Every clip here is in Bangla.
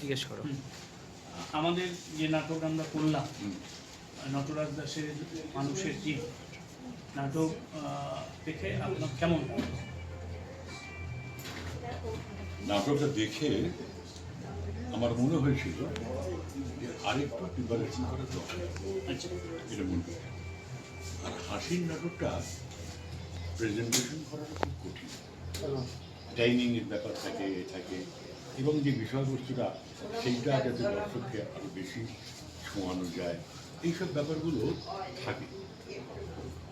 জিজ্ঞেস করো। আমাদের যে নাটক আমরা করলাম। নটরাজ দাসের মানুষের জীব নাটক দেখে আপনার কেমন? নাটকটা দেখে আমার মনে হয়েছিল যে আরেকটু প্রিপারেশন করা দরকার। আচ্ছা। এটা মনে আর হাসির নাটকটা প্রেজেন্টেশন করাটা খুব কঠিন। টাইমিংয়ের ব্যাপার থাকে এ থাকে। এবং যে বিষয়বস্তুটা সেইটা যাতে দর্শককে আরও বেশি ছোঁয়ানো যায়, এইসব ব্যাপারগুলো থাকে।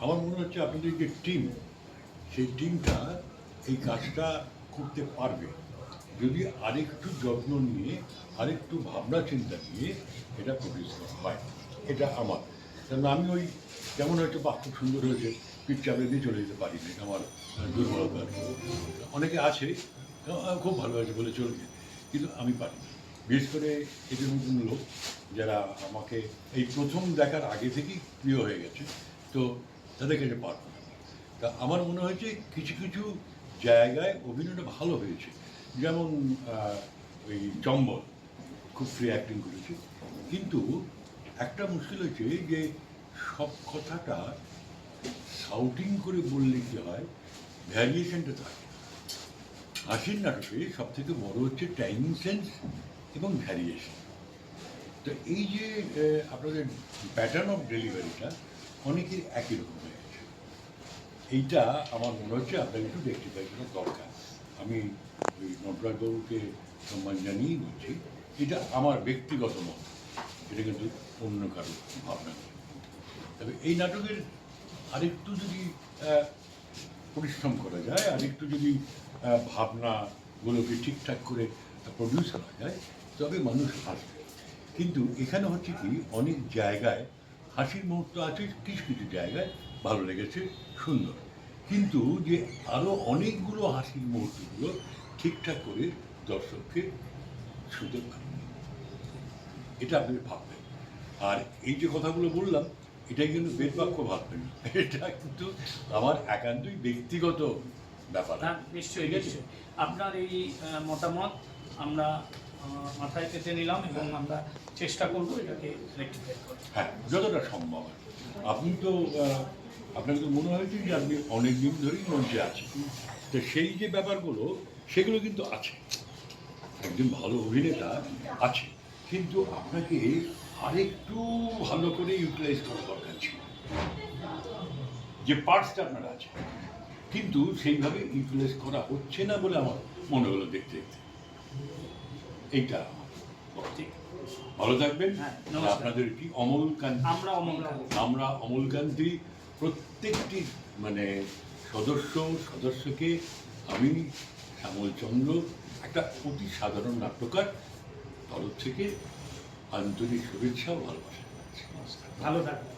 আমার মনে হচ্ছে আপনাদের যে টিম সেই টিমটা এই কাজটা করতে পারবে। যদি আরেকটু যত্ন নিয়ে, আরেকটু ভাবনা চিন্তা নিয়ে এটা করা হয়, এটা আমার। কারণ আমি ওই যেমন হয়তো বাহ খুব সুন্দর হয়েছে চাপড়ে দিয়ে চলে যেতে পারি না আমার দুর্বলতা। অনেকে আছে খুব ভালো হয়েছে বলে চলে যায় কিন্তু আমি পারি বিশেষ করে এদের মতন লোক যারা আমাকে এই প্রথম দেখার আগে থেকেই প্রিয় হয়ে গেছে, তো তাদের কাছে পারব তা আমার মনে হয়েছে কিছু কিছু জায়গায় অভিনয়টা ভালো হয়েছে। যেমন ওই চম্বল, খুব ফ্রি অ্যাক্টিং করেছে। কিন্তু একটা মুশকিল হয়েছে যে সব কথাটা সাউটিং করে বললে কি হয় ভ্যারিয়েশনটা থাকে। হাসির নাটকে সব থেকে বড় হচ্ছে টাইমিং সেন্স এবং ভ্যারিয়েশন তো এই যে আপনাদের প্যাটার্ন অফ ডেলিভারিটা অনেকের একই রকম হয়ে গেছে। এইটা আমার মনে হচ্ছে আপনার একটু রেক্টিফাই করা দরকার। আমি ওই নটরাজবাবুকে সম্মান জানিয়েই বলছি, এটা আমার ব্যক্তিগত মত, এটা কিন্তু অন্য কারও ভাবনা তবে এই নাটকের আরেকটু যদি পরিশ্রম করা যায়, আরেকটু যদি ভাবনাগুলোকে ঠিকঠাক করে প্রডিউস করা যায়, তবে মানুষ হাসবে। কিন্তু এখানে হচ্ছে কি, অনেক জায়গায় হাসির মুহূর্ত আছে, কিছু কিছু জায়গায় ভালো লেগেছে, সুন্দর। কিন্তু যে আরও অনেকগুলো হাসির মুহূর্তগুলো ঠিকঠাক করে দর্শককে সুযোগ এটা আপনি ভাববেন। আর এই যে কথাগুলো বললাম, এটাই কিন্তু বেদবাক্য ভাববেন এটা কিন্তু আমার একান্তই ব্যক্তিগত ব্যাপার। না নিশ্চয়ই নিশ্চয়ই। আপনার এই মতামত আমরা মাথায় পেতে নিলাম এবং আমরা চেষ্টা করব এটাকে রেক্টিফাই করার। হ্যাঁ যতটা সম্ভব। আপনি তো আপনাকে তো মনে হয়েছে যে আপনি অনেক দিন ধরেই মঞ্চে আছেন। তো সেই যে ব্যাপারগুলো সেগুলো কিন্তু আছে। একজন ভালো অভিনেতা আছে। কিন্তু আপনাকে আরেকটু ভালো করে ইউটিলাইজ করা দরকার ছিল। যে পার্টসটা আপনার আছে। কিন্তু সেইভাবে ইউটিলাইজ করা হচ্ছে না বলে আমার মনে হলো দেখতে দেখতে। এইটা ভালো থাকবেন। হ্যাঁ, আপনাদের কি অমল কান্তি আমরা অমল আমরা অমল কান্তি প্রত্যেকটি মানে সদস্য সদস্যকে আমি শ্যামল চন্দ্র একটা অতি সাধারণ নাট্যকার তরফ থেকে আন্তরিক শুভেচ্ছা ও ভালোবাসা। ভালো থাকবেন।